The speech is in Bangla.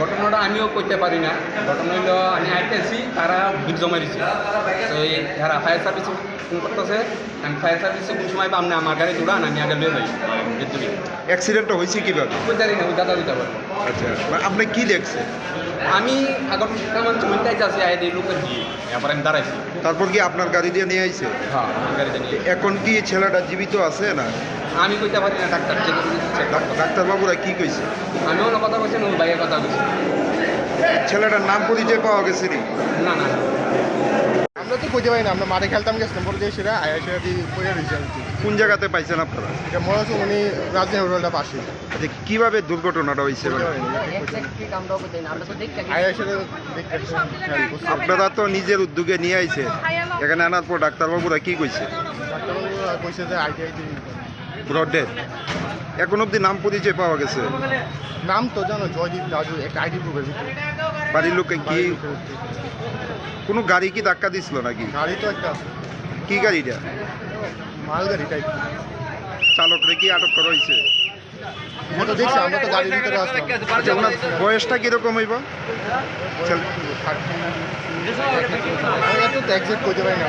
ঘটনাটা আমিও করতে পারি না। ঘটনা হইল আমি আইতেছি তারা ভিড় জমা দিছে তো এই যারা ফায়ার সার্ভিস ফোন করতেছে আমি ফায়ার সার্ভিসে কোন সময় পাম না আমার গাড়ি দৌড়ান আমি আগে লিয়ে যাই বিদ্যুৎ অ্যাক্সিডেন্টটা হয়েছে কীভাবে? ওই জানি না ওই দাদা দিতে পারব আচ্ছা মানে আপনি কী দেখছেন? আমি আগর শিক্ষামান চুমিনটাই যাচ্ছি আইডি লোকের দিয়ে এবার আমি দাঁড়াইছি। তারপর কি আপনার গাড়ি দিয়ে নিয়ে আইছে? হ্যাঁ আমার গাড়িতে নিয়ে এখন কি ছেলেটা জীবিত আছে না? আমি কইতে পারি না ডাক্তার চেক চেক ডাক্তারবাবুরা কি কইছে? আমি ওনার কথা কইছি ওর ভাইয়ের কথা কইছি। ছেলেটার নাম পরিচয় পাওয়া গেছে না না। কইতে পারি না আমরা মাঠে খেলতাম গেছিলাম পরে সেটা আয়া সেটা দিয়ে পড়ে রয়েছে আর কি। কোন জায়গাতে পাইছেন আপনারা? এটা মনে হচ্ছে উনি রাজনীতি হোটেলটা পাশে আচ্ছা কীভাবে দুর্ঘটনাটা হয়েছে আয়া সেটা হ্যাঁ। আপনারা তো নিজের উদ্যোগে নিয়ে আইছে। এখানে আনার পর ডাক্তারবাবুরা কী কইছে? ডাক্তারবাবু কইছে যে আইটি আইটি ব্রড ডেথ এখন অব্দি নাম পরিচয় পাওয়া গেছে? নাম তো জানো জয়দীপ দাদু একটা আইডি প্রুফের ভিতরে। বাড়ির লোকে কি কোনো গাড়ি কি ধাক্কা দিছিল নাকি? গাড়ি তো একটা আছে কি গাড়িটা? মালগাড়ি টাইপ চালকরে কি আটক করা হয়েছে? আমরা তো দেখছি আমরা তো গাড়ির ভিতরে আসলাম ওনার বয়সটা কীরকম হইব? তো এক্সাক্ট পারি না।